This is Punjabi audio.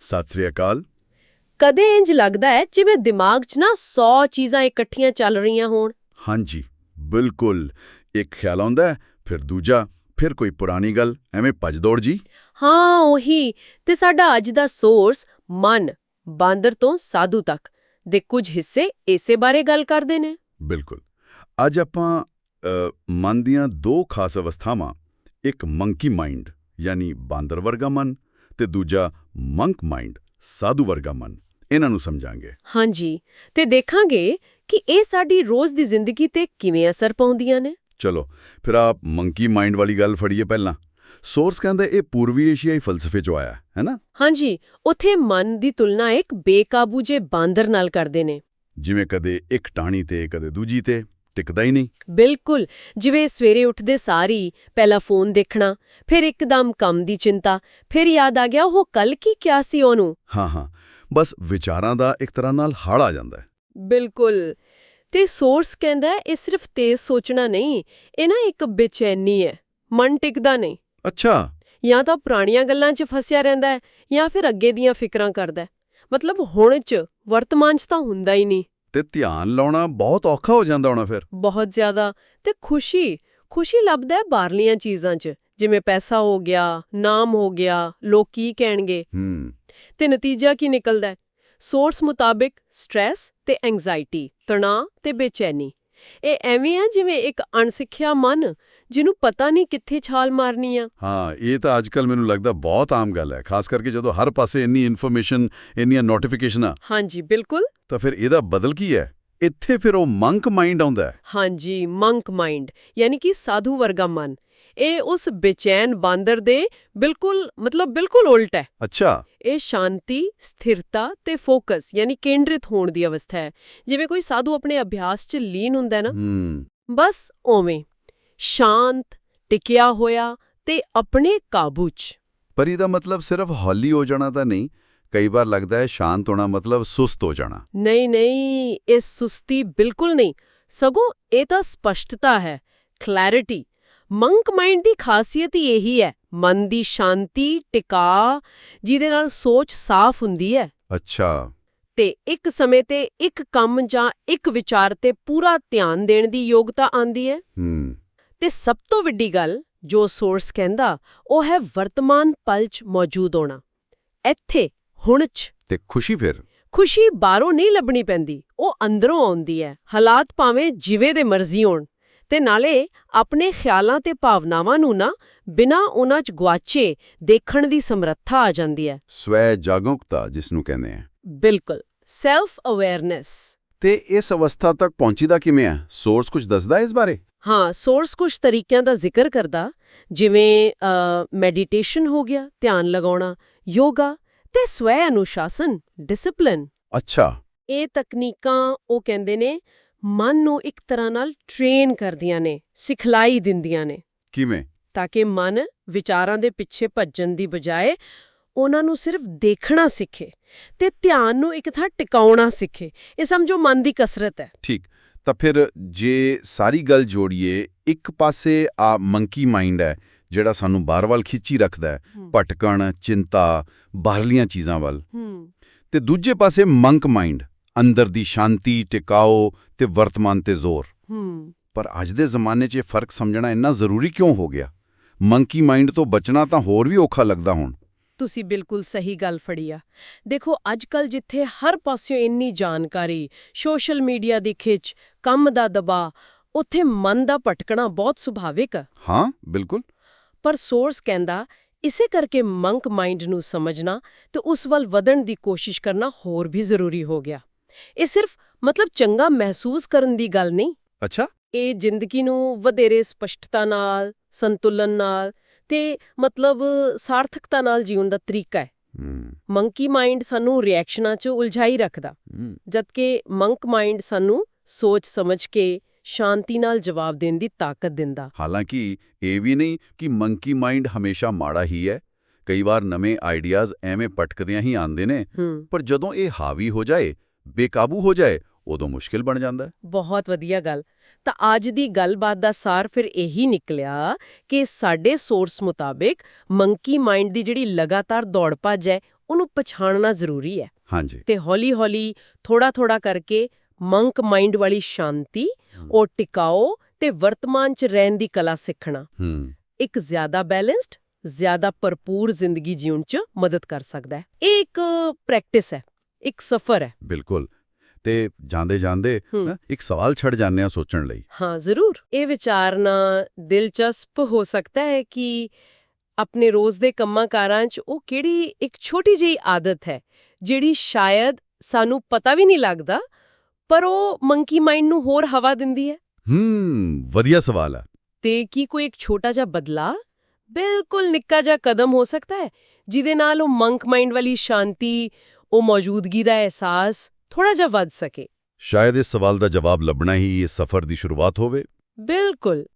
ਸਤਿ ਸ੍ਰੀ ਅਕਾਲ। ਕਦੇ ਇੰਜ ਲੱਗਦਾ ਹੈ ਜਿਵੇਂ ਦਿਮਾਗ 'ਚ ਨਾ 100 ਚੀਜ਼ਾਂ ਇਕੱਠੀਆਂ ਚੱਲ ਰਹੀਆਂ ਹੋਣ। ਹਾਂਜੀ ਬਿਲਕੁਲ। ਇੱਕ ਖਿਆਲ ਆਉਂਦਾ ਫਿਰ ਦੂਜਾ ਫਿਰ ਕੋਈ ਪੁਰਾਣੀ ਗੱਲ ਐਵੇਂ ਭੱਜ ਦੌੜ ਜੀ। ਹਾਂ ਉਹੀ। ਤੇ ਸਾਡਾ ਅੱਜ ਦਾ ਸੋਰਸ ਮਨ ਬਾਂਦਰ ਤੋਂ ਸਾਧੂ ਤੱਕ। ਦੇ ਕੁਝ ਹਿੱਸੇ ਇਸੇ ਬਾਰੇ ਗੱਲ ਕਰਦੇ ਨੇ। ਬਿਲਕੁਲ। ਅੱਜ ਆਪਾਂ ਮਨ ਦੀਆਂ ਦੋ ਖਾਸ ਅਵਸਥਾਵਾਂ ਇੱਕ ਮੰਕੀ ਮਾਈਂਡ ਯਾਨੀ ਬਾਂਦਰ ਵਰਗਾ ਮਨ ਤੇ ਦੂਜਾ ਮੰਕ ਮਾਈਂਡ ਸਾਧੂ ਵਰਗਾ ਮਨ। ਇਹਨਾਂ ਨੂੰ ਸਮਝਾਂਗੇ। ਹਾਂਜੀ। ਤੇ ਦੇਖਾਂਗੇ ਕਿ ਇਹ ਸਾਡੀ ਰੋਜ਼ ਦੀ ਜ਼ਿੰਦਗੀ ਤੇ ਕਿਵੇਂ ਅਸਰ ਪਾਉਂਦੀਆਂ ਨੇ। ਚਲੋ ਫਿਰ ਆਪ ਮੰਕੀ ਮਾਈਂਡ ਵਾਲੀ ਗੱਲ ਫੜੀਏ ਪਹਿਲਾਂ। ਸੋਰਸ ਕਹਿੰਦਾ ਇਹ ਪੂਰਬੀ ਏਸ਼ੀਆਈ ਫਲਸਫੇ ਚੋਂ ਆਇਆ ਹੈ ਨਾ? ਹਾਂਜੀ ਉਥੇ ਮਨ ਦੀ ਤੁਲਨਾ ਇੱਕ ਬੇਕਾਬੂ ਜੇ ਬਾਂਦਰ ਨਾਲ ਕਰਦੇ ਨੇ। ਜਿਵੇਂ ਕਦੇ ਇੱਕ ਟਾਣੀ ਤੇ ਕਦੇ ਦੂਜੀ ਤੇ। ਟਿਕਦਾ ਹੀ ਨਹੀਂ। ਬਿਲਕੁਲ। ਜਿਵੇਂ ਸਵੇਰੇ ਉੱਠਦੇ ਸਾਰੀ ਪਹਿਲਾਂ ਫੋਨ ਦੇਖਣਾ ਫਿਰ ਇੱਕਦਮ ਕੰਮ ਦੀ ਚਿੰਤਾ ਫਿਰ ਯਾਦ ਆ ਗਿਆ ਉਹ ਕੱਲ ਕੀ ਕਿਹਾ ਸੀ ਉਹਨੂੰ? ਹਾਂ ਹਾਂ। ਬਸ ਵਿਚਾਰਾਂ ਦਾ ਇੱਕ ਤਰ੍ਹਾਂ ਨਾਲ ਹੜ ਆ ਜਾਂਦਾ ਹੈ। ਬਿਲਕੁਲ। ਤੇ ਸੋਰਸ ਕਹਿੰਦਾ ਇਹ ਸਿਰਫ ਤੇਜ਼ ਸੋਚਣਾ ਨਹੀਂ ਇਹ ਨਾ ਇੱਕ ਬੇਚੈਨੀ ਹੈ ਮਨ ਟਿਕਦਾ ਨਹੀਂ। ਅੱਛਾ। ਜਾਂ ਤਾਂ ਪੁਰਾਣੀਆਂ ਗੱਲਾਂ 'ਚ ਫਸਿਆ ਰਹਿੰਦਾ ਹੈ ਜਾਂ ਫਿਰ ਅੱਗੇ ਦੀਆਂ ਫਿਕਰਾਂ ਕਰਦਾ ਹੈ। ਮਤਲਬ ਹੁਣ 'ਚ ਵਰਤਮਾਨ 'ਚ ਤਾਂ ਹੁੰਦਾ ਹੀ ਨਹੀਂ। ਤੇ ਧਿਆਨ ਲਾਉਣਾ ਬਹੁਤ ਔਖਾ ਹੋ ਜਾਂਦਾ ਹੋਣਾ ਫਿਰ। ਬਹੁਤ ਜ਼ਿਆਦਾ। ਤੇ ਖੁਸ਼ੀ ਖੁਸ਼ੀ ਲੱਭਦਾ ਹੈ ਬਾਹਰਲੀਆਂ ਚੀਜ਼ਾਂ 'ਚ ਜਿਵੇਂ ਪੈਸਾ ਹੋ ਗਿਆ ਨਾਮ ਹੋ ਗਿਆ ਲੋਕ ਕੀ ਕਹਿਣਗੇ? ਹੂੰ। ਤੇ ਨਤੀਜਾ ਕੀ ਨਿਕਲਦਾ ਹੈ? ਸੋਰਸ ਮੁਤਾਬਿਕ ਸਟ੍ਰੈਸ ਤੇ ਐਂਗਜ਼ਾਇਟੀ ਤਣਾਅ ਤੇ ਬੇਚੈਨੀ। ਇਹ ਐਵੇਂ ਆ ਜਿਵੇਂ ਇੱਕ ਅਣਸਿੱਖਿਆ ਮਨ ਜਿਹਨੂੰ ਪਤਾ ਨਹੀਂ ਕਿੱਥੇ ਛਾਲ ਮਾਰਨੀ ਆ। ਹਾਂ ਇਹ ਤਾਂ ਅੱਜਕੱਲ ਮੈਨੂੰ ਲੱਗਦਾ ਬਹੁਤ ਆਮ ਗੱਲ ਹੈ ਖਾਸ ਕਰਕੇ ਜਦੋਂ ਹਰ ਪਾਸੇ ਇੰਨੀ ਇਨਫੋਰਮੇਸ਼ਨ ਇੰਨੀਆਂ ਨੋਟੀਫਿਕੇਸ਼ਨਾਂ ਹਾਂਜੀ ਬਿਲਕੁਲ। ਤਾਂ ਫਿਰ ਇਹਦਾ ਬਦਲ ਕੀ ਹੈ? ਇੱਥੇ ਫਿਰ ਉਹ ਮੰਕ ਮਾਈਂਡ ਆਉਂਦਾ ਹੈ। ਹਾਂਜੀ ਮੰਕ ਮਾਈਂਡ ਯਾਨੀ ਕਿ ਸਾਧੂ ਵਰਗਾ ਮਨ। ਇਹ ਉਸ ਬੇਚੈਨ ਬਾਂਦਰ ਦੇ ਬਿਲਕੁਲ ਮਤਲਬ ਬਿਲਕੁਲ ਉਲਟ ਹੈ। ਅੱਛਾ। ਇਹ ਸ਼ਾਂਤੀ ਸਥਿਰਤਾ ਤੇ ਫੋਕਸ ਯਾਨੀ ਕੇਂਦਰਿਤ ਹੋਣ ਦੀ ਅਵਸਥਾ ਹੈ। ਜਿਵੇਂ ਕੋਈ ਸਾਧੂ ਆਪਣੇ ਅਭਿਆਸ 'ਚ ਲੀਨ ਹੁੰਦਾ ਹੈ ਨਾ। ਹੂੰ। ਬਸ ਓਵੇਂ ਸ਼ਾਂਤ ਟਿਕਿਆ ਹੋਇਆ ਤੇ ਆਪਣੇ ਕਾਬੂ 'ਚ। ਪਰ ਇਹਦਾ ਮਤਲਬ ਸਿਰਫ ਹੌਲੀ ਹੋ ਜਾਣਾ ਤਾਂ ਨਹੀਂ ਕਈ ਵਾਰ ਲੱਗਦਾ ਹੈ ਸ਼ਾਂਤ ਹੋਣਾ ਮਤਲਬ ਸੁਸਤ ਹੋ ਜਾਣਾ। ਨਹੀਂ ਨਹੀਂ ਇਹ ਸੁਸਤੀ ਬਿਲਕੁਲ ਨਹੀਂ ਸਗੋਂ ਇਹ ਤਾਂ ਸਪਸ਼ਟਤਾ ਹੈ ਕਲੈਰਿਟੀ ਮੰਕ ਮਾਈਂਡ ਦੀ ਖਾਸੀਅਤ ਹੀ ਇਹੀ ਹੈ ਮਨ ਦੀ ਸ਼ਾਂਤੀ ਟਿਕਾ ਜਿਹਦੇ ਨਾਲ ਸੋਚ ਸਾਫ਼ ਹੁੰਦੀ ਹੈ। ਅੱਛਾ। ਤੇ ਇੱਕ ਸਮੇਂ ਤੇ ਇੱਕ ਕੰਮ ਜਾਂ ਇੱਕ ਵਿਚਾਰ ਤੇ ਪੂਰਾ ਧਿਆਨ ਦੇਣ ਦੀ ਯੋਗਤਾ ਆਂਦੀ ਹੈ। ਹੂੰ। ਤੇ ਸਭ ਤੋਂ ਵੱਡੀ ਗੱਲ ਜੋ ਸੋਰਸ ਕਹਿੰਦਾ ਉਹ ਹੈ ਵਰਤਮਾਨ ਪਲ 'ਚ ਮੌਜੂਦ ਹੋਣਾ। ਇੱਥੇ ਹੁਣ 'ਚ। ਤੇ ਖੁਸ਼ੀ ਫਿਰ? ਖੁਸ਼ੀ ਬਾਹਰੋਂ ਨਹੀਂ ਲੱਭਣੀ ਪੈਂਦੀ ਉਹ ਅੰਦਰੋਂ ਆਉਂਦੀ ਹੈ। ਹਾਲਾਤ ਭਾਵੇਂ ਜਿਵੇਂ ਦੇ ਮਰਜ਼ੀ ਹੋਣ। ਤੇ ਨਾਲੇ ਆਪਣੇ ਖਿਆਲਾਂ ਤੇ ਭਾਵਨਾਵਾਂ ਨੂੰ ਨਾ ਬਿਨਾਂ ਉਹਨਾਂ 'ਚ ਗਵਾਚੇ ਦੇਖਣ ਦੀ ਸਮਰੱਥਾ ਆ ਜਾਂਦੀ ਹੈ। ਸਵੈ ਜਾਗਰੂਕਤਾ ਜਿਸ ਨੂੰ ਕਹਿੰਦੇ ਆ। ਬਿਲਕੁਲ ਸੈਲਫ ਅਵੇਅਰਨੈਸ ਤੇ ਇਸ ਅਵਸਥਾ ਤੱਕ ਪਹੁੰਚੀਦਾ ਕਿਵੇਂ ਹੈ ਸੋਰਸ ਕੁਝ ਦੱਸਦਾ ਇਸ ਬਾਰੇ? ਹਾਂ ਸੋਰਸ ਕੁਝ ਤਰੀਕਿਆਂ ਦਾ ਜ਼ਿਕਰ ਕਰਦਾ ਜਿਵੇਂ ਮੈਡੀਟੇਸ਼ਨ ਹੋ ਗਿਆ ਧਿਆਨ ਲਗਾਉਣਾ ਯੋਗਾ ਤੇ ਸਵੈ ਅਨੁਸ਼ਾਸਨ ਡਿਸਪਲਿਨ ਅੱਛਾ। ਇਹ ਤਕਨੀਕਾਂ ਉਹ ਕਹਿੰਦੇ ਨੇ ਮਨ ਨੂੰ ਇੱਕ ਤਰ੍ਹਾਂ ਨਾਲ ਟ੍ਰੇਨ ਕਰਦੀਆਂ ਨੇ ਸਿਖਲਾਈ ਦਿੰਦੀਆਂ ਨੇ। ਕਿਵੇਂ? ਤਾਂ ਕਿ ਮਨ ਵਿਚਾਰਾਂ ਦੇ ਪਿੱਛੇ ਭੱਜਣ ਦੀ ਬਜਾਏ ਉਹਨਾਂ ਨੂੰ ਸਿਰਫ ਦੇਖਣਾ ਸਿੱਖੇ ਤੇ ਧਿਆਨ ਨੂੰ ਇੱਕ ਥਾਂ ਟਿਕਾਉਣਾ ਸਿੱਖੇ। ਇਹ ਸਮਝੋ ਮਨ ਦੀ ਕਸਰਤ ਹੈ। ਠੀਕ। ਤਾਂ ਫਿਰ ਜੇ ਸਾਰੀ ਗੱਲ ਜੋੜੀਏ ਇੱਕ ਪਾਸੇ ਆ ਮੰਕੀ ਮਾਈਂਡ ਹੈ ਜਿਹੜਾ ਸਾਨੂੰ ਬਾਹਰ ਵੱਲ ਖਿੱਚੀ ਰੱਖਦਾ ਹੈ ਭਟਕਣ ਚਿੰਤਾ ਬਾਹਰਲੀਆਂ ਚੀਜ਼ਾਂ ਵੱਲ। ਤੇ ਦੂਜੇ ਪਾਸੇ ਮੰਕ ਮਾਈਂਡ ਅੰਦਰ ਦੀ ਸ਼ਾਂਤੀ ਟਿਕਾਓ ਤੇ ਵਰਤਮਾਨ ਤੇ ਜ਼ੋਰ। ਪਰ ਅੱਜ ਦੇ ਜ਼ਮਾਨੇ 'ਚ ਇਹ ਫ਼ਰਕ ਸਮਝਣਾ ਇੰਨਾ ਜ਼ਰੂਰੀ ਕਿਉਂ ਹੋ ਗਿਆ? ਮੰਕੀ ਮਾਈਂਡ ਤੋਂ ਬਚਣਾ ਤਾਂ ਹੋਰ ਵੀ ਔਖਾ ਲੱਗਦਾ ਹੁਣ। ਤੁਸੀਂ ਬਿਲਕੁਲ ਸਹੀ ਗੱਲ ਫੜੀ ਆ। ਦੇਖੋ ਅੱਜਕੱਲ ਜਿੱਥੇ ਹਰ ਪਾਸਿਓਂ ਇੰਨੀ ਜਾਣਕਾਰੀ ਸੋਸ਼ਲ ਮੀਡੀਆ ਦੀ ਖਿੱਚ ਕੰਮ ਦਾ ਦਬਾਅ ਉੱਥੇ ਮਨ ਦਾ ਭਟਕਣਾ ਬਹੁਤ ਸੁਭਾਵਿਕ ਆ। ਹਾਂ ਬਿਲਕੁਲ। ਪਰ ਸੋਰਸ ਕਹਿੰਦਾ ਇਸੇ ਕਰਕੇ ਮੰਕ ਮਾਈਂਡ ਨੂੰ ਸਮਝਣਾ ਤੇ ਉਸ ਵੱਲ ਵਧਣ ਦੀ ਕੋਸ਼ਿਸ਼ ਕਰਨਾ ਹੋਰ ਵੀ ਜ਼ਰੂਰੀ ਹੋ ਗਿਆ। ਇਹ ਸਿਰਫ ਮਤਲਬ ਚੰਗਾ ਮਹਿਸੂਸ ਕਰਨ ਦੀ ਗੱਲ ਨਹੀਂ। ਅੱਛਾ। ਇਹ ਜ਼ਿੰਦਗੀ ਨੂੰ ਵਧੇਰੇ ਸਪਸ਼ਟਤਾ ਨਾਲ ਸੰਤੁਲਨ ਨਾਲ ਤੇ ਮਤਲਬ ਸਾਰਥਕਤਾ ਨਾਲ ਜੀਉਣ ਦਾ ਤਰੀਕਾ ਹੈ। ਮੰਕੀ ਮਾਈਂਡ ਸਾਨੂੰ ਰਿਐਕਸ਼ਨਾਂ 'ਚ ਉਲਝਾਈ ਰੱਖਦਾ। ਜਦਕਿ ਮੰਕ ਮਾਈਂਡ ਸਾਨੂੰ ਸੋਚ ਸਮਝ ਕੇ ਸ਼ਾਂਤੀ ਨਾਲ ਜਵਾਬ ਦੇਣ ਦੀ ਤਾਕਤ ਦਿੰਦਾ। ਹਾਲਾਂਕਿ ਇਹ ਵੀ ਨਹੀਂ ਕਿ ਮੰਕੀ ਮਾਈਂਡ ਹਮੇਸ਼ਾ ਮਾੜਾ ਹੀ ਹੈ। ਕਈ ਵਾਰ ਨਵੇਂ ਆਈਡੀਆਜ਼ ਐਵੇਂ ਪਟਕਦਿਆਂ ਹੀ ਆਉਂਦੇ ਨੇ। ਪਰ ਜਦੋਂ ਇਹ ਹਾਵੀ ਹੋ ਜਾਏ ਬੇਕਾਬੂ ਹੋ ਜਾਏ ਉਦੋਂ ਮੁਸ਼ਕਿਲ ਬਣ ਜਾਂਦਾ ਬਹੁਤ ਵਧੀਆ ਗੱਲ। ਤਾਂ ਅੱਜ ਦੀ ਗੱਲਬਾਤ ਦਾ ਸਾਰ ਫਿਰ ਇਹੀ ਨਿਕਲਿਆ ਕਿ ਸਾਡੇ ਸੋਰਸ ਮੁਤਾਬਿਕ ਮੰਕੀ ਮਾਈਂਡ ਦੀ ਜਿਹੜੀ ਲਗਾਤਾਰ ਦੌੜ ਭੱਜ ਹੈ ਉਹਨੂੰ ਪਛਾਣਨਾ ਜ਼ਰੂਰੀ ਹੈ। ਹਾਂਜੀ। ਤੇ ਹੌਲੀ-ਹੌਲੀ ਥੋੜਾ-ਥੋੜਾ ਕਰਕੇ ਮੰਕ ਮਾਈਂਡ ਵਾਲੀ ਸ਼ਾਂਤੀ ਉਹ ਟਿਕਾਓ ਤੇ ਵਰਤਮਾਨ 'ਚ ਰਹਿਣ ਦੀ ਕਲਾ ਸਿੱਖਣਾ। ਇੱਕ ਜ਼ਿਆਦਾ ਬੈਲੈਂਸਡ ਜ਼ਿਆਦਾ ਭਰਪੂਰ ਜ਼ਿੰਦਗੀ ਜਿਉਣ 'ਚ ਮਦਦ ਕਰ ਸਕਦਾ ਹੈ। ਇਹ ਇੱਕ ਪ੍ਰੈਕਟਿਸ ਹੈ ਇੱਕ ਸਫ਼ਰ ਹੈ। ਬਿਲਕੁਲ। ਤੇ ਜਾਂਦੇ ਜਾਂਦੇ ਇੱਕ ਸਵਾਲ ਛੱਡ ਜਾਂਦੇ ਆ ਸੋਚਣ ਲਈ। ਹਾਂ ਜ਼ਰੂਰ। ਇਹ ਵਿਚਾਰਨਾ ਦਿਲਚਸਪ ਹੋ ਸਕਦਾ ਹੈ ਕਿ ਆਪਣੇ ਰੋਜ਼ ਦੇ ਕੰਮਾਂ ਕਾਰਾਂ 'ਚ ਉਹ ਕਿਹੜੀ ਇੱਕ ਛੋਟੀ ਜਿਹੀ ਆਦਤ ਹੈ ਜਿਹੜੀ ਸ਼ਾਇਦ ਸਾਨੂੰ ਪਤਾ ਵੀ ਨਹੀਂ ਲੱਗਦਾ ਪਰ ਉਹ ਮੰਕੀ ਮਾਈਂਡ ਨੂੰ ਹੋਰ ਹਵਾ ਦਿੰਦੀ ਹੈ? ਹੂੰ ਵਧੀਆ ਸਵਾਲ ਹੈ। ਤੇ ਕੀ ਕੋਈ ਇੱਕ ਛੋਟਾ ਜਿਹਾ ਬਦਲਾ ਬਿਲਕੁਲ ਨਿੱਕਾ ਜਿਹਾ ਕਦਮ ਹੋ ਸਕਦਾ ਹੈ ਜਿਹਦੇ ਨਾਲ ਉਹ ਮੰਕ ਮਾਈਂਡ ਵਾਲੀ ਸ਼ਾਂਤੀ ਉਹ ਮੌਜੂਦਗੀ ਦਾ ਅਹਿਸਾਸ ਥੋੜਾ ਜਿਹਾ ਵੱਧ ਸਕੇ। ਸ਼ਾਇਦ ਇਸ ਸਵਾਲ ਦਾ ਜਵਾਬ ਲੱਭਣਾ ਹੀ ਇਸ ਸਫ਼ਰ ਦੀ ਸ਼ੁਰੂਆਤ ਹੋਵੇ। ਬਿਲਕੁਲ।